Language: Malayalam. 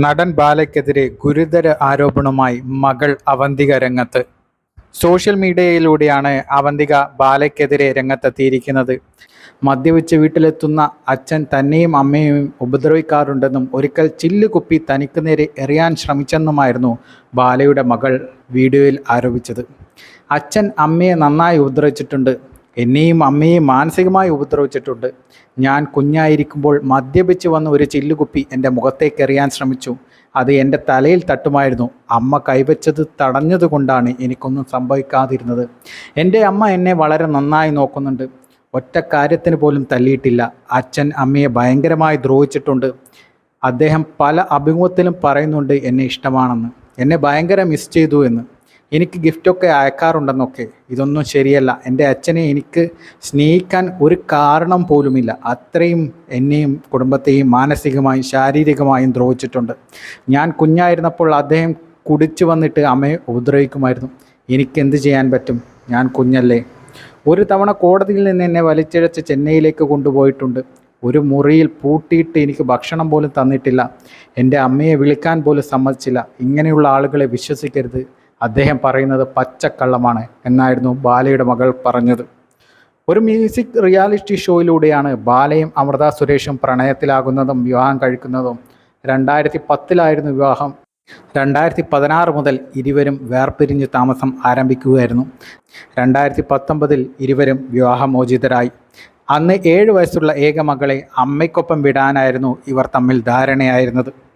നടൻ ബാലയ്ക്കെതിരെ ഗുരുതര ആരോപണവുമായി മകൾ അവന്തിക രംഗത്ത്. സോഷ്യൽ മീഡിയയിലൂടെയാണ് അവന്തിക ബാലയ്ക്കെതിരെ രംഗത്തെത്തിയിരിക്കുന്നത്. മദ്യപിച്ച് വീട്ടിലെത്തുന്ന അച്ഛൻ തന്നെയും അമ്മയെയും ഉപദ്രവിക്കാറുണ്ടെന്നും ഒരിക്കൽ ചില്ല് കുപ്പി തനിക്ക് നേരെ എറിയാൻ ശ്രമിച്ചെന്നുമായിരുന്നു ബാലയുടെ മകൾ വീഡിയോയിൽ ആരോപിച്ചത്. അച്ഛൻ അമ്മയെ നന്നായി ഉപദ്രവിച്ചിട്ടുണ്ട്. എന്നെയും അമ്മയെയും മാനസികമായി ഉപദ്രവിച്ചിട്ടുണ്ട്. ഞാൻ കുഞ്ഞായിരിക്കുമ്പോൾ മദ്യപിച്ച് വന്ന ഒരു ചില്ലുകുപ്പി എന്റെ മുഖത്തേക്ക് എറിയാൻ ശ്രമിച്ചു. അത് എന്റെ തലയിൽ തട്ടുമായിരുന്നു. അമ്മ കൈവച്ചത് തടഞ്ഞതുകൊണ്ടാണ് എനിക്കൊന്നും സംഭവിക്കാതിരുന്നത്. എന്റെ അമ്മ എന്നെ വളരെ നന്നായി നോക്കുന്നുണ്ട്. ഒറ്റ കാര്യത്തിന് പോലും തല്ലിയിട്ടില്ല. അച്ഛൻ അമ്മയെ ഭയങ്കരമായി ദ്രോഹിച്ചിട്ടുണ്ട്. അദ്ദേഹം പല അഭിമുഖത്തിലും പറയുന്നുണ്ട് എന്നെ ഇഷ്ടമാണെന്ന്. എന്നെ ഭയങ്കര മിസ് ചെയ്തു എന്ന്. എനിക്ക് ഗിഫ്റ്റൊക്കെ അയക്കാറുണ്ടെന്നൊക്കെ. ഇതൊന്നും ശരിയല്ല. എന്റെ അച്ഛനെ എനിക്ക് സ്നേഹിക്കാൻ ഒരു കാരണം പോലുമില്ല. അത്രയും എന്നെയും കുടുംബത്തെയും മാനസികമായും ശാരീരികമായും ദ്രോഹിച്ചിട്ടുണ്ട്. ഞാൻ കുഞ്ഞായിരുന്നപ്പോൾ അദ്ദേഹം കുടിച്ചു വന്നിട്ട് അമ്മയെ ഉപദ്രവിക്കുമായിരുന്നു. എനിക്ക് എന്ത് ചെയ്യാൻ പറ്റും? ഞാൻ കുഞ്ഞല്ലേ? ഒരു തവണ കോടതിയിൽ നിന്ന് എന്നെ വലിച്ചിഴച്ച് ചെന്നൈയിലേക്ക് കൊണ്ടുപോയിട്ടുണ്ട്. ഒരു മുറിയിൽ പൂട്ടിയിട്ട് എനിക്ക് ഭക്ഷണം പോലും തന്നിട്ടില്ല. എന്റെ അമ്മയെ വിളിക്കാൻ പോലും സമ്മതിച്ചില്ല. ഇങ്ങനെയുള്ള ആളുകളെ വിശ്വസിക്കരുത്. അദ്ദേഹം പറയുന്നത് പച്ചക്കള്ളമാണ് എന്നായിരുന്നു ബാലയുടെ മകൾ പറഞ്ഞത്. ഒരു മ്യൂസിക് റിയാലിറ്റി ഷോയിലൂടെയാണ് ബാലയും അമൃത സുരേഷും പ്രണയത്തിലാകുന്നതും വിവാഹം കഴിക്കുന്നതും. രണ്ടായിരത്തി പത്തിലായിരുന്നു വിവാഹം. രണ്ടായിരത്തി പതിനാറ് മുതൽ ഇരുവരും വേർപിരിഞ്ഞ് താമസം ആരംഭിക്കുകയായിരുന്നു. രണ്ടായിരത്തി പത്തൊമ്പതിൽ ഇരുവരും വിവാഹമോചിതരായി. അന്ന് ഏഴ് വയസ്സുള്ള ഏക മകളെ അമ്മയ്ക്കൊപ്പം വിടാനായിരുന്നു ഇവർ തമ്മിൽ ധാരണയായിരുന്നത്.